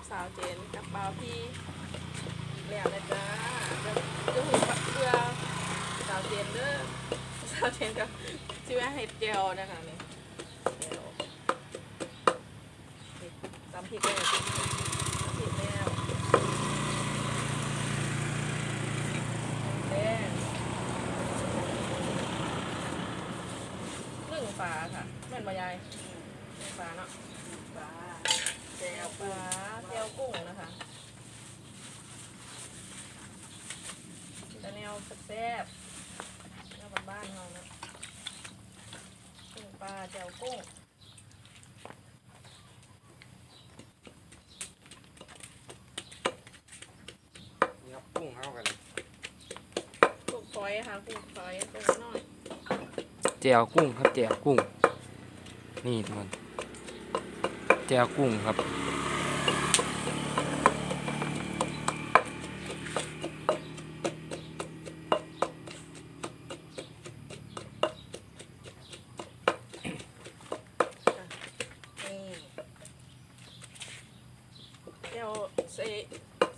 กับสาวเจนกับบ่าพี่อีกแล้วนะจ๊ะจะหูปักเกลือสาวเจนเด้อสาวเจนกับชื่อว่าเห็ดเจลนะคะนี่ตำพริกเลยตำพริกแล้วแดงหนึ่งฝาค่ะแม่นบายายหนึ่งฝาเนาะ ปลา แจวปลาแจวกุ้งนะคะจะแนวแซ่บๆแนวบ้านๆเรานะกุ้งปลาแจว กุ้งนี่ครับกุ้งเข้ากันกุ้งฝอยค่ะกุ้งฝอยตัวน้อยแจวกุ้งครับแจวกุ้ง นี่ทุกคนแจวกุ้งครับ นี่แจวใส่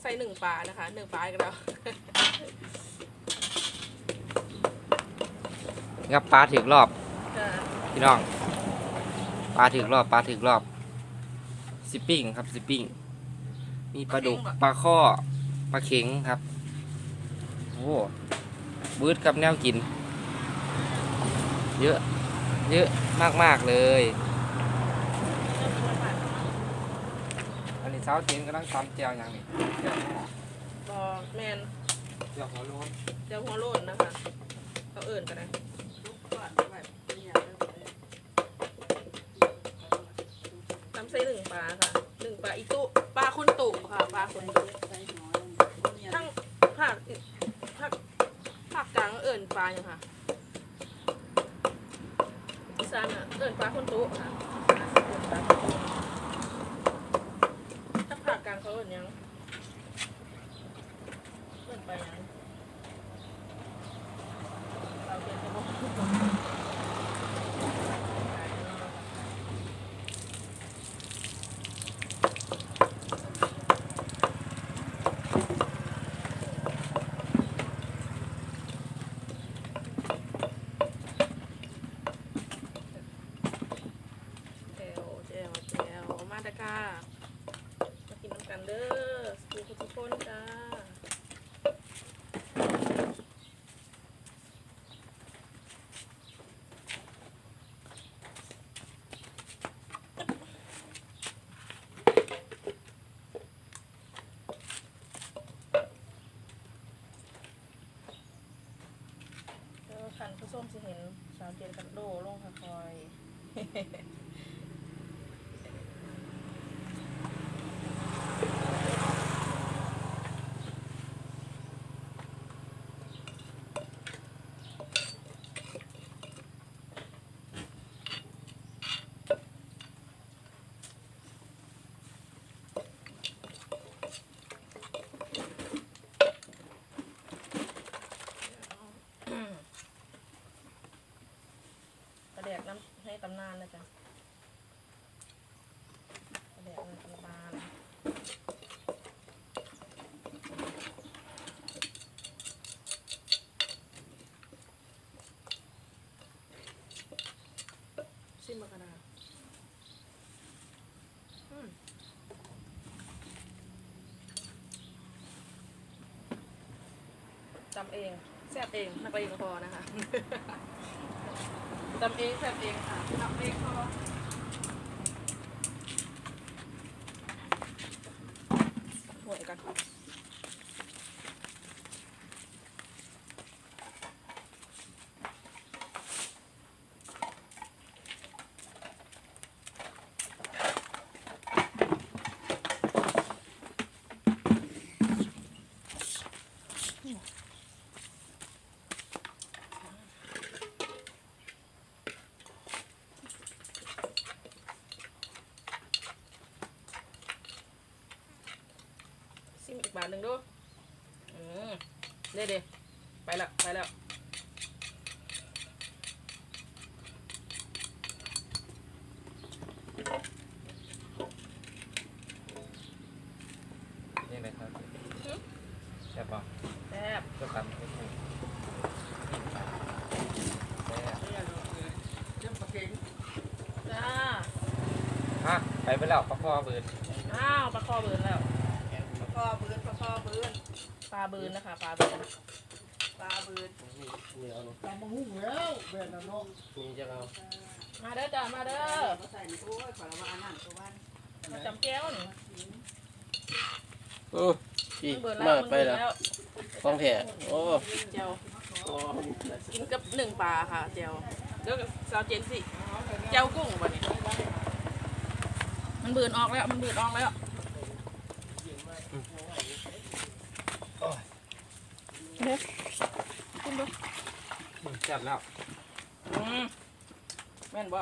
ใส่หนึ่งปลานะคะหนึ่งปลาอีกันแล้ว ครับปลาถึกรอบค่ะพี่น้องปลาถึกรอบปลาถึกรอบสิปปิ้งครับสิปปิ้งมีปลาดุกปลาข้อปลาเข็งครับโอ้บืดกับแนวกิน เยอะ เยอะมากๆเลย อันนี้เช้าเจนกำลังตำแจวอย่างนี้แจวหัวบอแมนแจวหัวโล้นแจวหัวโลนนะคะ เขาเอิ่นกันนะลูกก่อนแบบเนี่ยเริ่มเลยตำใส่หนึ่งปลาค่ะหนึ่งปลาอีตุปลาคุณตุค่ะปลาคุใส่ณตุเยอะใส่น้อยเนี่ยทั้งภาคภาคภาคกลางเอิ่นปลาอย่างค่ะอีสานอะเอิ่นปลาคุณตุค่ะเอิ่นปลาคุณตุถ้าภาคกลางเขาเอิ่นหยังเอิ่นปลาหยังเราเป็นขโมย เจลเจลเจลมาตะกามากินน้ำกัน เด้อสกูทุกคนจ้า เออคันผู้ส้มสิเห็นสาวเจนกับโดลงค่ะคอย กระแดกน้ำ ให้ตำนานนะจ๊ะกระแดกน้ำตำนานชิมมากระดาษอืมจำเอง แซ่บเองนักเลงก็พอนะคะ ตำเองแซ่บเองค่ะทำเองก็าทหนึ่งดูอืมเด้เด้ไปแล้วไปแล้วนี่ไหมครับแซ่บป่ะแซ่บก็ตำให้ถูกแซ่บจ้าฮะไปไปแล้วพ่อพ่อเบิร์ ปลาเบิร์นนะคะปลาเบิร์นปลาบืนนี่เอานี่ตามมาหุ้งแล้วเบ็ดนะเนาะนี่จะเอามาเด้อจ้ามาเด้อมาใส่ในโอ้ยขอละว่าอันนั้นตัววันมาจำแก้วนี่โอ้พี่มาแล้วมันไปแล้วแล้วของแท้โอ้เจียวกินกับหนึ่งปลาค่ะเจียวเดี๋ยวสาวเจนสิเจียวกุ้งบ่เนี่ยมันเบิร์นออกแล้วมันเบิร์นออกแล้ว เด็กกินดูจับแล้วอืมแม่นบ่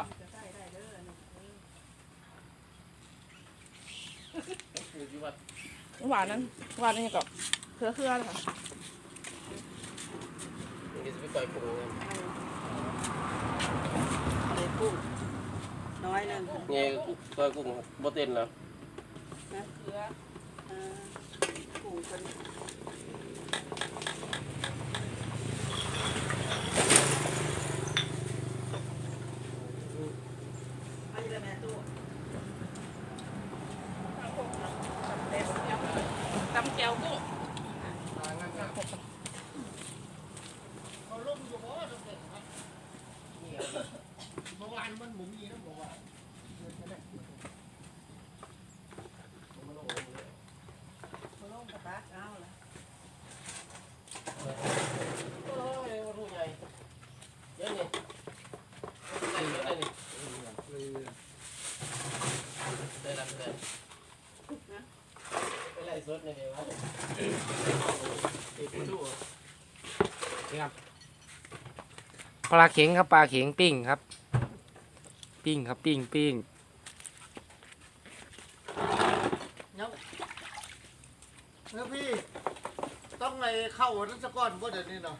หวานนั้นหวานนี่กับเครือเครือๆเลยค่ะนี่จะไปปล่อยปูกันเลยกุ้งน้อยหนึงนี่ปล่อยกุ้งบ่เต้นแล้วเครือเออกุ้งคนอันนี้ แม่ตู้ตำแก้วกุ้ง เขาลงอยู่บ่ตั้งแต่ครับเมื่อวานมันหมุนมีนะบอกว่า มาลงกระตักเอาละ โอ้ยรู้ใหญ่เดี๋ยวนี่ใส่เยอะเลยนี่ได้รับได้ไปไล่ส ดในเดี๋ยวว่าติดตู้นี่ครับปลาเข็งครับปลาเข็งปิ้งครับ ปิ้งครับปิ้งปิ้งแล้วพี่ต้องไงเข้าทั้งสะก้อนบ่เดี๋ยวนี้เนาะ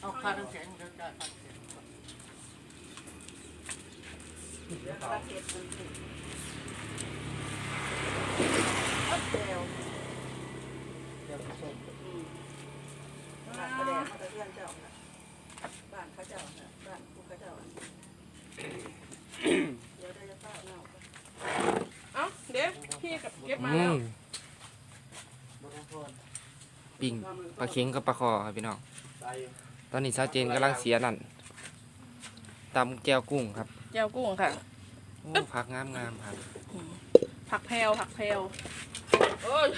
เอาคาน้ำแข็งเดินได้คาน้ำแข็ง ปลาเผ็ดมันสิเอาแก้วเดี๋ยวผสมอืมบ้านกระแดกเขาจะเพื่อนเจ้าน่ะบ้านเขาเจ้าน่ะบ้านพวกเขาเจ้าน่ะเดี๋ยวได้จะเฝ้าเน่าก่อนเอ้าเด็กพี่กับเก็บมาอืแล้วมบ่ต้องพรปิ้งปลาเข็งกับปลาคอครับพี่น้องตายตอนนี้ซาวเจนกำลังเสียนั่นตำแก้วกุ้งครับแก้วกุ้งค่ะ โอ้ผักงามงามๆครับ ผักแพรวผักแพรว โอ้ย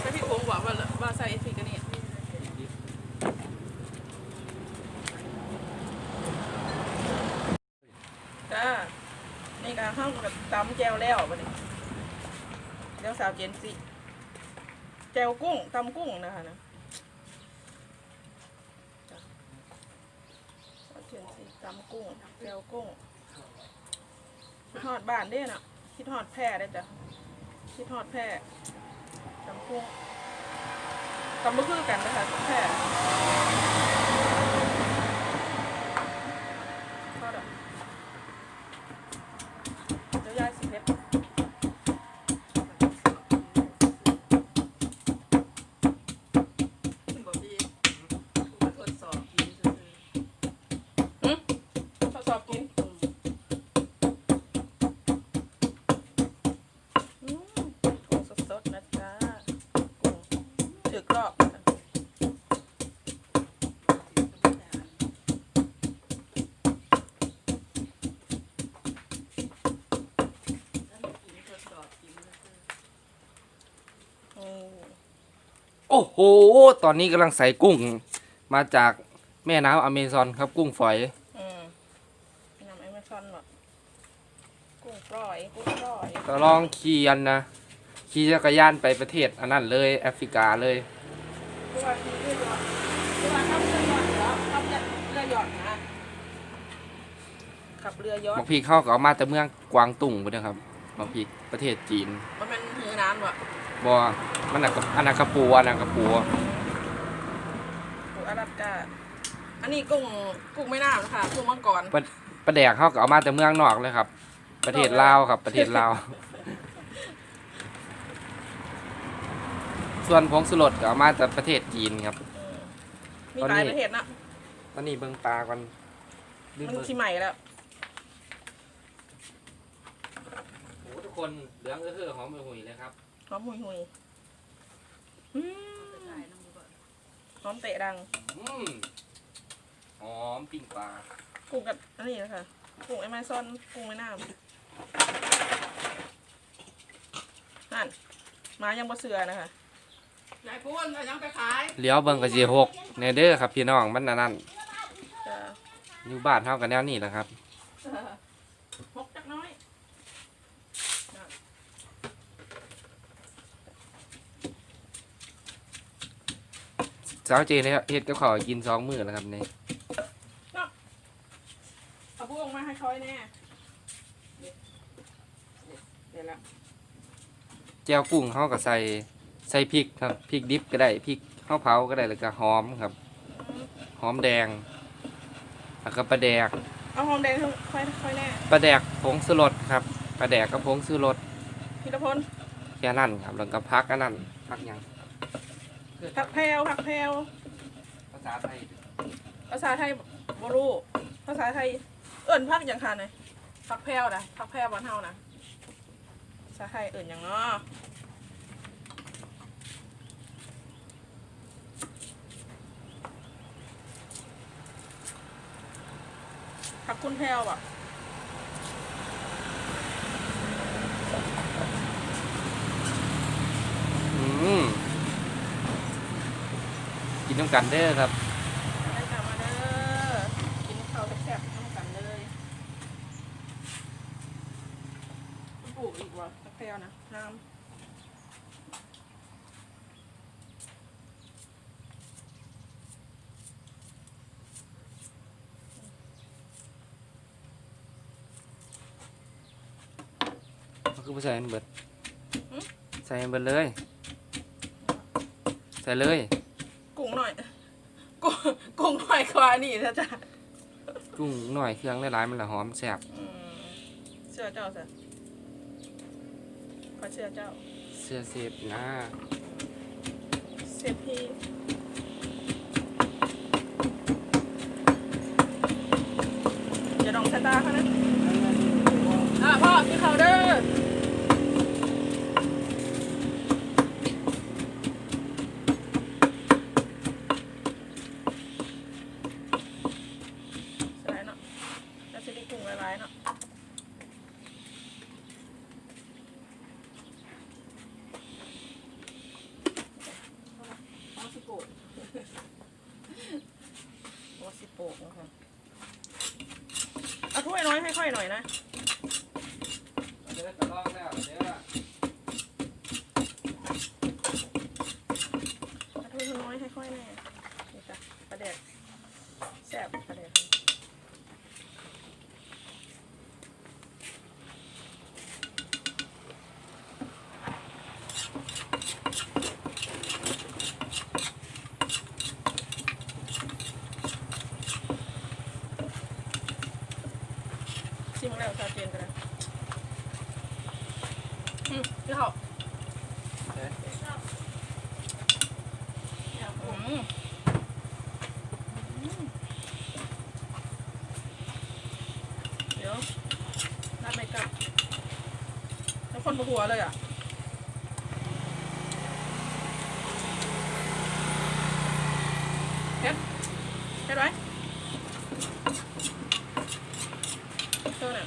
ใส่พี่โค้งบอกว่าว่าใส่พริกกันนี่จ้านี่การเข้ากับตำแก้วแล้วบัดนี้เดี๋ยวสาวเจนสิแก้วกุ้งตำกุ้งนะคะนะจ้ะสาวเจนสิตำกุ้งแก้วกุ้งคิดฮอดบ้านเด้น่ะ คิดฮอดแพร่ได้จ้ะคิดฮอดแพร่จำพุ่งกำมือคือกันนะคะแพร่ อ้โห ตอนนี้กำลังใส่กุ้ง มาจากแม่น้ำอเมซอนครับกุ้งฝอย อืมน้ำไอเมซอนหรอกุ้งปล่อยกุ้งปล่อยก็ลองขี่อันนะ ขี่จักรยานไปประเทศอันนั้นเลยแอฟริกาเลยคือว่าคือเรือหยอดคือว่าขับเรือหยอดเหรอขับเรือหยอดนะขับเรือยอดบางพีเข้าก็เอามาแต่เมืองกวางตุ้งไปนะครับบางพีประเทศจีน มันเป็นหือน้ำว่ะบอมันอั anak anak kapu anak กุ้อาราบกาอันนี้กุ้งกุ้งไม่น้ำนะคะกุ้งมังกรปลาปลาแดกเขาก็เอามาแต่เมืองนอกเลยครับ ประเทศลาวครับ ประเทศลาว ส่วนผงสลดสก็เอามาจากประเทศจีนครับ มีหลายประเทศนอะตอนนี้เบิ่งปลากันมันเบิ่ชิใหม่แล้ว โอ้โหทุกคนเหลืองเอื้อเอื้อหอมไปหุยเลยครับหอมหุยหุย อืมถ่ายน้ำดูก่อนหอมเตะดังอืมหอมปิ้งปลากุ้งกับอันนี้นะคะกุ้งไอ้ไม้ซ่อนกุ้งแม่น้ำนั่นมายังบ่เสือนะคะ ยายพูนเอายังไปขายเลี้ยวเบิ่งกะสิหกแนเด้อครับพี่น้องมันอันนั่นจะอยู่บ้านเท่ากันแนวนี้แหละครับหกจักน้อย สาวเจนเฮ็ดกับข้าวให้กินสองมื้อแล้วครับนี่เอาพวกมาให้เขาไอ้แน่เดี๋ยวละแจ่วกุ้งเฮาก็ใส่ใส่พริกครับพริกดิบก็ได้พริกเฮาเผาก็ได้แล้วก็หอมครับ หอมแดงแล้วก็ปลาแดกเอาหอมแดงค่อยค่อยแน่ปลาแดกผงสุรสครับปลาแดกกับผงสุรสพีรพลแค่นั้นครับแล้วก็พักอันนั้นพักหยัง ผักแพรวผักแพรวภาษาไทยภาษาไทยบรูภาษาไทย เอิ่นพักอย่างคันเลยผักแพรวนะผักแพรวบ้านเฮานะภาษาไทยเอิ่นอย่างเนาะผักคุณแพรวอะอืมกิ นน้ำกันเด้อครับได้กลับมาเด้อ กินข้าวแซ่บๆน้ำกันเลยปลูกอีกว่ะผักแพรวนะ น้ำก็คือผู้ใส่อันเบิดใส่อันเบิดเลย ใส่เลย กุ้งหน่อย กุ้งกุ้งหน่อยกว่านี่นะจ๊ะกุ้งหน่อยเครื่องหลายๆมันละหอมแซ่บอืมเชื่อเจ้าสิขอเชื่อเจ้า เสื้อเสียบนะเซฟพี่อย่าดองสายตาเขานะอะพ่อกินข้าวเด้อสไลด์เนาะแล้วจะได้กุ้งหลายๆเนาะ เอาสิโกด วอสิโปกนะคะเอาถ้วยน้อยให้หน่อยนะ เด้อตะลองแล้วเด้อ เอาถ้วยน้อยให้ค่อยแน่นี่จ้ะปลาแดกแซ่บปลาแดกชิมแล้วชาเจนกันนะอืมพี่เขา อืมอืม เดี๋ยวนัดไปกับแล้วคนบนหัวเลยอะเฮ็ดเฮ็ดไว้เจ้าเนี่ย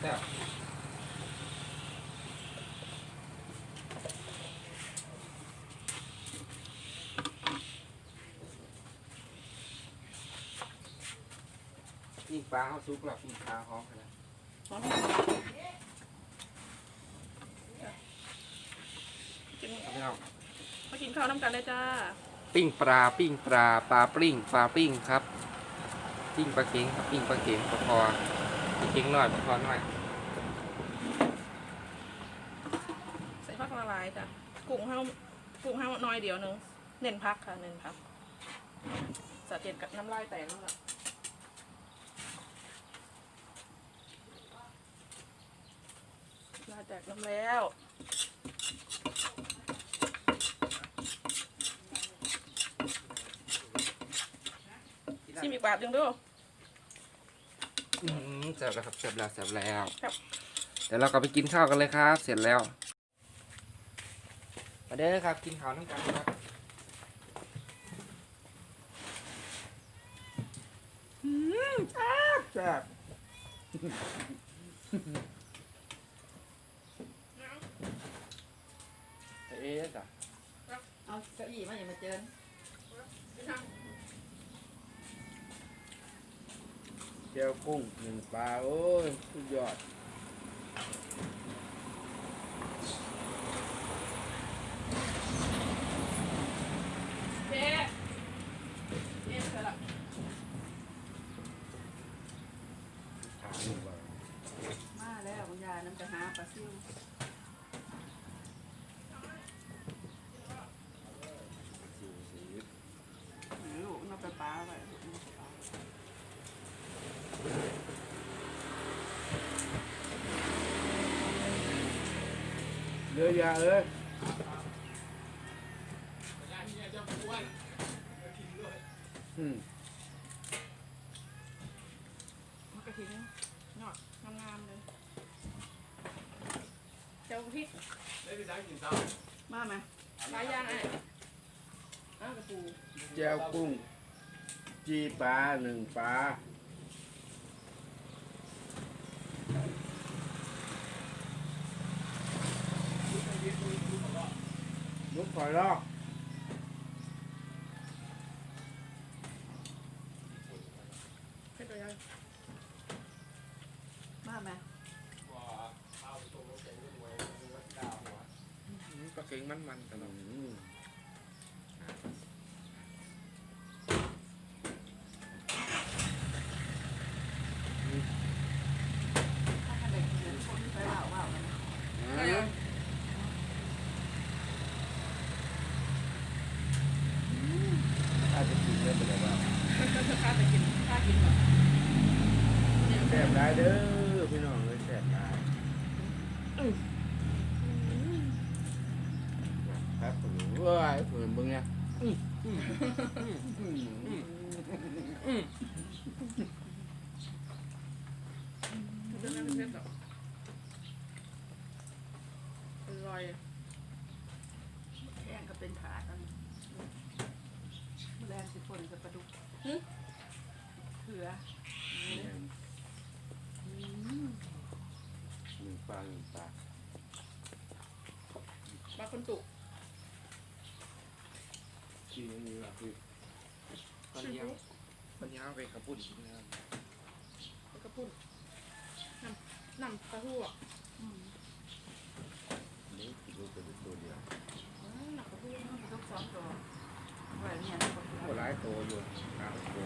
แซ่บปิ้งป ลาเขาซุกแล้วปิ้งปลาหอมขนาดหอมกินครับพี่น้องมากินข้าวน้ำกันเลยจ้า ปิ้งปลาปิ้งปลาปลาปิ้งปลาปิ้งครับ ปิ้งปลาเค็งครับปิ้งปลาเค็งปลาคอปลาเค็งน้อยปลาคอน้อยใส่ผักละลายจ้ะกุ้งห้ากุ้งห้าน้อยเดียวหนึงเน้นพักค่ะเน้นพักสาเจ็ดกับน้ำลายแตกแล้วล่ะลาย แตกน้ำแล้วบาทยังดู อืมเสร็จแล้วครับเสร็จแล้วเสร็จแล้วครับ เดี๋ยวเราก็ไปกินข้าวกันเลยครับ เสร็จแล้วมาเด้อครับกินข้าวน้ำกันครับแซ่บ เอ๊ะจ้ะเอาเก้าอี้มาอย่ามาเจิญเจียวกุ้งหนึ่งปลาโอ้ยสุดยอด เจ๊เจ๊เสร็จละ มาแล้วคุณยายน้ำจะหาปลาซิวลูกน้ำปลาปลาไว้ เรือยาเอ้ยอืมมันกระถิ่นเนาะงามๆเลย เจ้าพริกมาไหมหลายอย่างไอ้อ้าวกระปูเจียวกุ้ง จีปลาหนึ่งปลา ลูกคอยลอก เผ็ดเลย มาไหม ปลาเค็งมันมันๆตลอด ถ้าขนาดเดินคนไปว่าว่ามัน ก็ยัง ถ้าจะกินได้ไปเลยว่า ข้าจะกินข้ากินแบบแซ่บได้เด้อพี่น้องเลยแซ่บได้ครับผมว้ยเผื่อมึงเนี่ยเรื่องนั้นเผ็ดหรออร่อย แข้งก็เป็นขากันแรงสิฝนกับปลาดุกเขือ หนึ่งปลาหนึ่งปลา ปลาคนตุ กินอันนี้แบบคือคนเดียวคนเดียวไปขับปุ่นนะครับกระปุ้นน้ำน้ำปลาทูอะนี่กินลูกเป็นตัวเดียวน้ำปลาทูปลาดุกสองตัวไว้เนี่ยโอ้ร้ายโตอยู่ขาวโต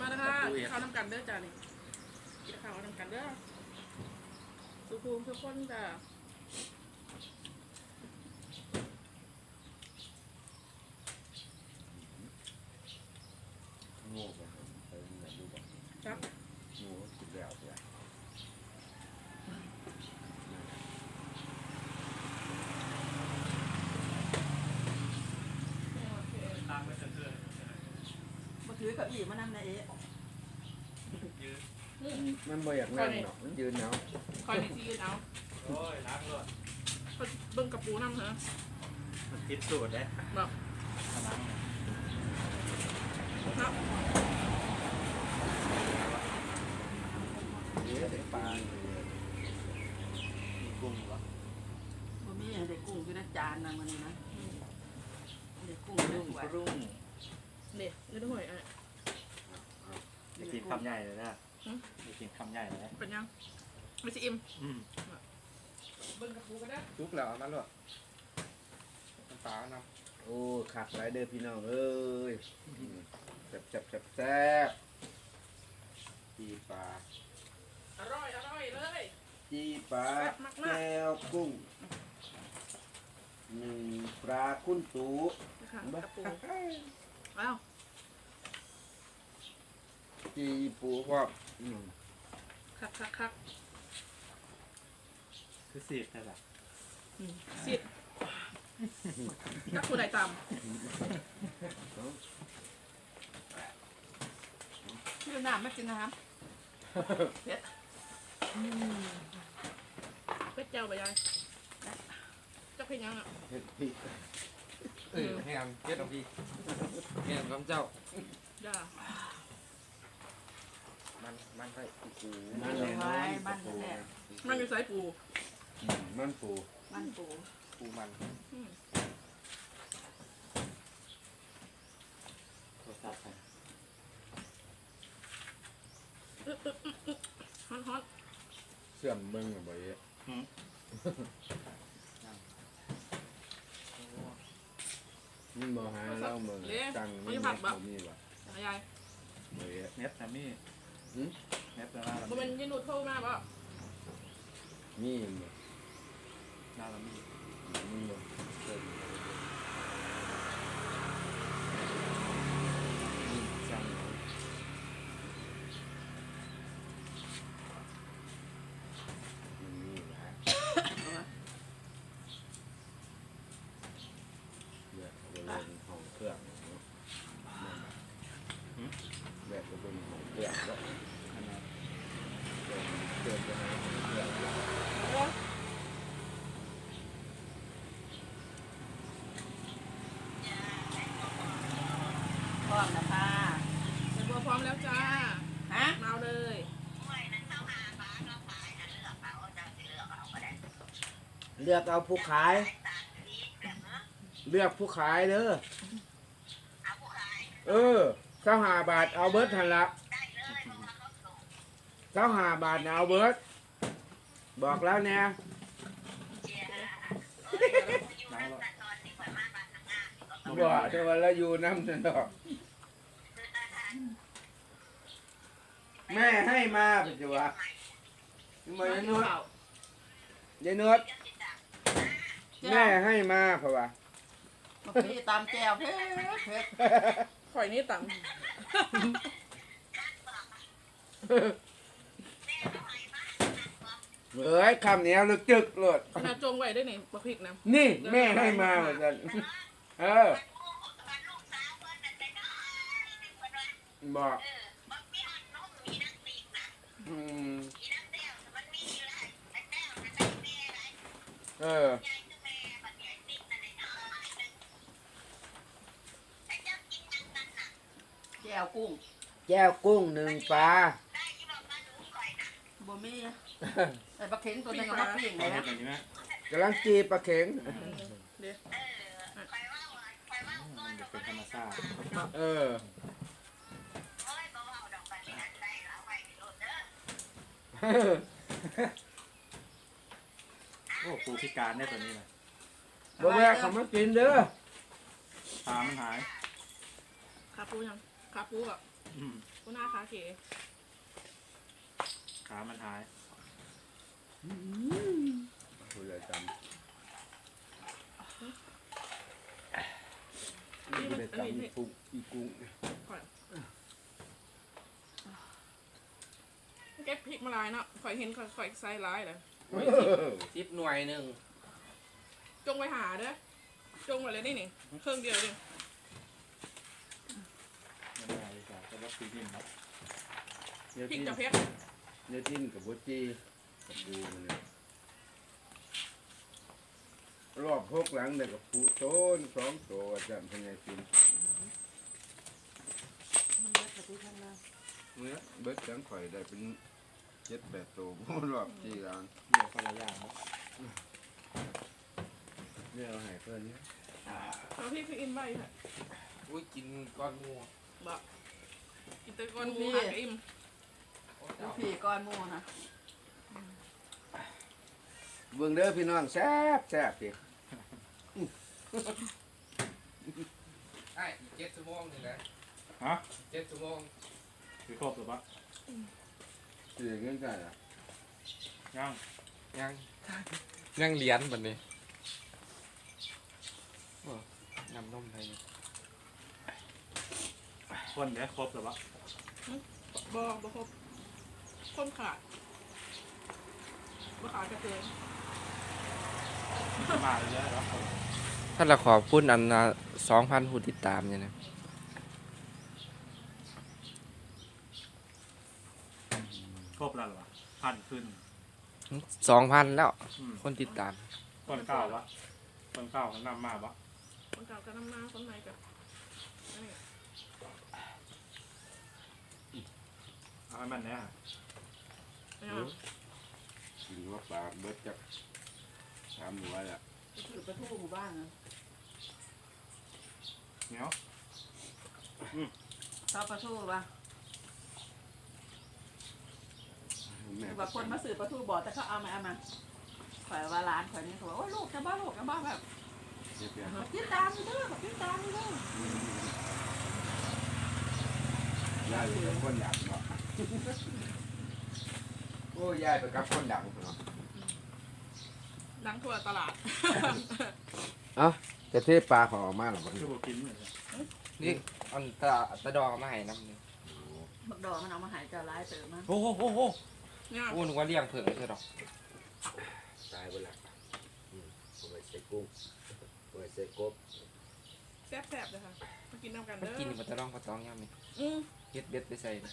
มาแล้วค่ะข้าวน้ำกันเด้อจ้านี่กินข้าวน้ำกันเด้อสุภูมิทุกคนจ้า โง่ไปไปไหนดูบ้าง ครับ โง่กินแล้วเนี่ย มาถื อเก้าอี้มานั่งในเอ๊ะมันบ่อยากนั่งหรอกมันยืนเอาคอยในที่ยืนเอาโอ้ยล้างรถเขาเบิ่งกระปูน้ำเหรอมันติดสูตรเลยบอกล้างเนาะเยอะปลากุ้งวะบ่มีเด็กกุ้งอยู่ในจานนะมันนี่นะเด็กกุ้งรุ่เด็งกหวานรุ่งเด็ดเนื้อหอยอะจะ กินคำใหญ่เลยนะจะกินคำใหญ่เลยเป็นยังไม่ใช่อิ่มอืมเบิ่งกระปูก็ได้ทุกแล้วเอามาลวกน้ำปลาน้ำโอ้ขัดไรเด้อพี่น้องเอ้ยแซ่บแซ่บแซ่บแซ่บจีปลาอร่อยอร่อยเลย จีปลาแซ่บมากๆ แก้วกุ้งหนึ่งปลาคุ้นตูนะคะกระปูอ้าว จีปูพร้อมอืมคักคักคักคือสีบใช่ปะสิบนักผู้ใดตำดูน้ำไม่กินน้ำเผ็ดอืมเป็ดเจ้าไปยายเจ้าเพ็นยังอะเห็ดพี่เออให้ทำเจ็ดของพี่ให้ทำคำเจ้า จ้า มันมันไปโอ้โหมันเลยไว้มันนั่นแหละมันอยู่สายปูมันปูมันปูปูมันอืมโทรศัพท์ไปฮอนฮอนเสื่อมมึงอะบ่เยอะนี่มอหาเล่ามึงจังนี่ไม่มีว่ะยายบ่เยอะเน็ตแซม มี่หืมเน็ตแล้วล่ามันเป็นยินูโทรมาป่ะมีบ่ล่าลามี่มีบ่เกิด นี่จัง มันมีหลายเดี๋ยวเอาไปลงห้องเครื่องเนาะแบบจะเป็นห้องเครื่องแล้ว ขนาด เดินไปหาห้องเครื่องแล้ว พร้อมนะค่ะ เป็นบัวพร้อมแล้วจ้า ฮะ มาเอาเลย เลือกเอาผู้ขาย เลือกผู้ขายเด้อเออเจ้าหาบาทเอาเบิร์ดทันละเจ้าหาบาทน่ะเอาเบิร์ดบอกแล้วเนี่ยน้ำแล้วบอกแต่ว่าเราอยู่น้ำนั่นดอกแม่ให้มาเป็นจังหวะมายายนุชยายนุช แม่ให้มาเพราะว่ามาพี่ตามแก้วเผ็ดเผ็ดข่อยนี่ต่เอ้ยคำนี้ลึกจึกเลยำขนาดจงไว้ได้นี่บักพริกนะนี่แม่ให้มาเหมือนกันเออบอกอืมเออ แก้วกุ้งแก้วกุ้งหนึ่งปลาบ่มีไอ้ปลาเข็งตัวนึงเอามาปิ้งไปเลยเน็นะตแบบนี้ไหมกำลังจีปลาเข็ง เดี๋ยวมันจะเป็นธรรมชาติเออ โอ้ปูพิการได้ตัวนี้เลยบ่แวะเขามากินเด้อตามันหายขาปูยัง ขาปูแบบอืมปูหน้าขาเขขามันหายผู้ใหญ่จนี่ำมันผู้ใหญ่อันนี้จำอีกุ้งอีกุ้งเก็บพริกมาลายเนาะข่อยเห็นข่อยข่อยใส่ร้ายเลยสิบหน่วยหนึ่งจงไว้หาเด้อจงไว้เลยนี่นี่เครื่องเดียวเองไม่ได้ดี กว่าจะรับปีนินครับเดี๋ยวพริกทิ้นจะเพชรเดี๋ยวทิ้นกับบัจีกับดูมันเนี่ยรอบพกหลังเด็กกับปูโต้นสองตัวจำเป็นไงกินมันเบิดกับพี่ท่านนะเมื่อเบิดจังข่อยได้เป็นเจ็ดแปดตัวรอบจีหลังเดี๋ยวคนละอย่างครับเนี่ยเอาให้เพื่อนเนี่ยเอาพริกคืออินใบค่ะอุ้ยกินก้อนงูบอ กกินแตะกอนหมูหักกับอิ่มดูพี่ก้อนหมูนะเบิ่งเด้อพี่น้องแซ่บแซ่บพี่ไอ้อีกเจ็ดชั่วโมงนี่แหละฮะเจ็ดชั่วโมงคือครบหรือปะเสียเงินกันอะยังยังยังเหรียญแบบนี้โอ้น้ำนมไทย คนเนี้ยครบหรือปะบอกบอกครบคนขาดบ่ขาดกระเทือนมาเยอะแล้วบถ้าเราขอบคุณอันสองพันผู้ติดตามเนี่ยนะครบแล้วเหรอพันขึ้นสองพันแล้ว อืมคนติดตามต้นเก้าวะต้นเก้ามันนำมาปะคนเก่าก็น้ำมาคนใหม่กับ เอาให้มันแน่ไม่เอากินว่าปลาเบิดจักสามหัวแหละถือประตูหมู่บ้านนะเหนียวชอบประตูปะแม่คือบางคนมาสื่อประตูบอกแต่เขาเอามาเอามาข่อยว่าร้านข่อยนี่เขาบอกว่าลูกจะบ้าลูกจะบ้าแบบเจ็บยังกินตามนี่เด้อกินตามนี่เด้อยายเป็นคนดับเนาะ โอ้ยายไปกับคนดับเนาะดังทั่วตลาดจะเทปลาของออกมาหรอมันคือบอกกินเลยนี่อันตะตะดองเอามาให้น้ำนี่บักดอกมันเอามาใหายเจ้าร้ายเติมมาโอ้โหโอ้โหเนี่ยโอ้นึกว่าเลี้ยงเผิงใช่หรอกตายไปละอืมเอาไว้ใส่กุ้งเอาไว้ใส่กบแซ่บๆเลยค่ะมากินน้ำกันมันเด้อกินมันตะดองปลาตองย่ำนี่อืมเฮ็ดเบ็ดไปใส่นะ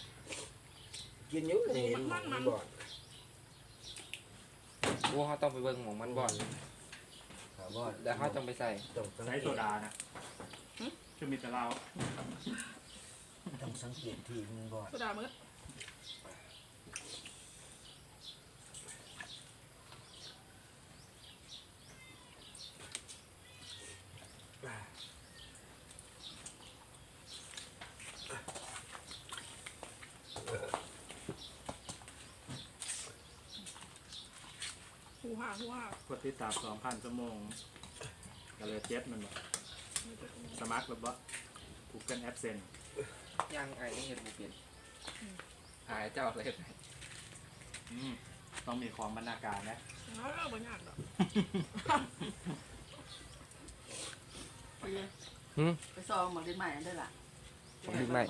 กินอยู่นี่มันมันบ่อนโอ้เขาต้องไปเบิ่งหมองมันบ่อนถามว่าแล้วเขาต้องไปใส่ต้องสังใช้เกโซตดานะคือมีแต่เราต้องสังเกตที่มันบ่อน โซดามืด หูห่าหูห่ากดติดตามสองพันชั่วโมงก็เลยเจ็ดมันบอกสมัครหรือว่า Google AdSense ย่างไอ้นี่เห็ดบุเปลี่ยนหายเจ้าเลยอืมต้องมีความบรรณาการนะแล้วเราบรรยากาศไปเลยไปซองหมดดินใหม่นั่นได้ล่ะดินใหม่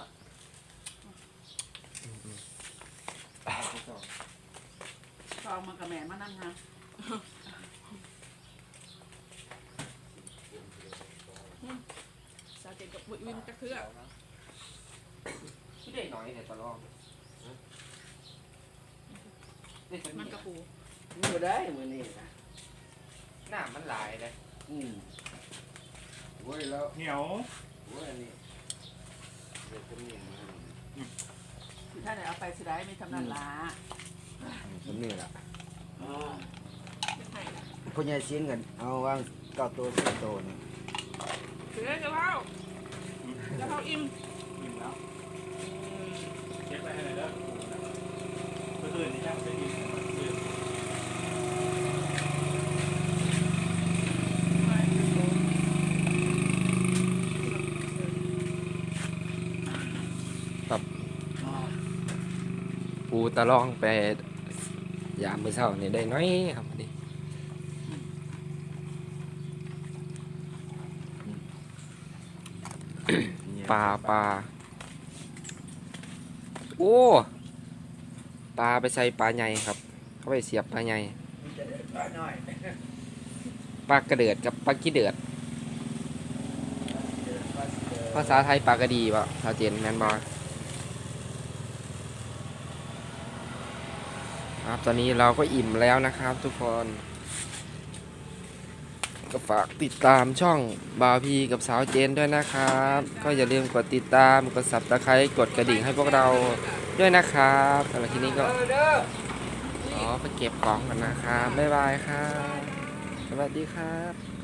ซองมันกระแมนมานั่งนะ สาเกตกับวินจะเครือที่ได้หน่อยเนี่ยตะลองนี่มันมันกระปูมันบ่ได้มื้อนี้นะหน้ามันหลายเลยอืมโว้ยแล้วเหนียวโว้ยอันนี้เดี๋ยวจะมีมาคือถ้าไหนเอาไปสิได้ไม่ทำนั่นละผมนี่ล่ะเป็น ไห่นะพ่อใหญ่ชิ้นกันเอาวางเก้าตัวสิบตัวนี่เสือจะเล่าจะเล่าอิ่มอิ่มแล้วเช็คไปให้หน่อยเด้อเมื่อคืนนี้จ้างไปกินเมื่อคืนปูตะลองไปยามมื้อเช้านี่ได้น้อยครับอัน ปลาปลาโอ้ปลาไปใส่ปลาใหญ่ครับ เขาไปเสียบปลาใหญ่ปลาน้อยปลากระเดือดกับปลากี้เดือด ภาษาไทยปลากระดีป่ะชาวเจนแมนบอครับตอนนี้เราก็อิ่มแล้วนะครับทุกคน ก็ฝากติดตามช่องบาวพีกับสาวเจนด้วยนะครับ ก็อย่าลืมกดติดตามกดสับตะไคร้กดกระดิ่งให้พวกเราด้วยนะครับสำหรับที่นี้ก็อ๋อไปเก็บของกันนะครับบ๊ายบายครับสวัสดีครับ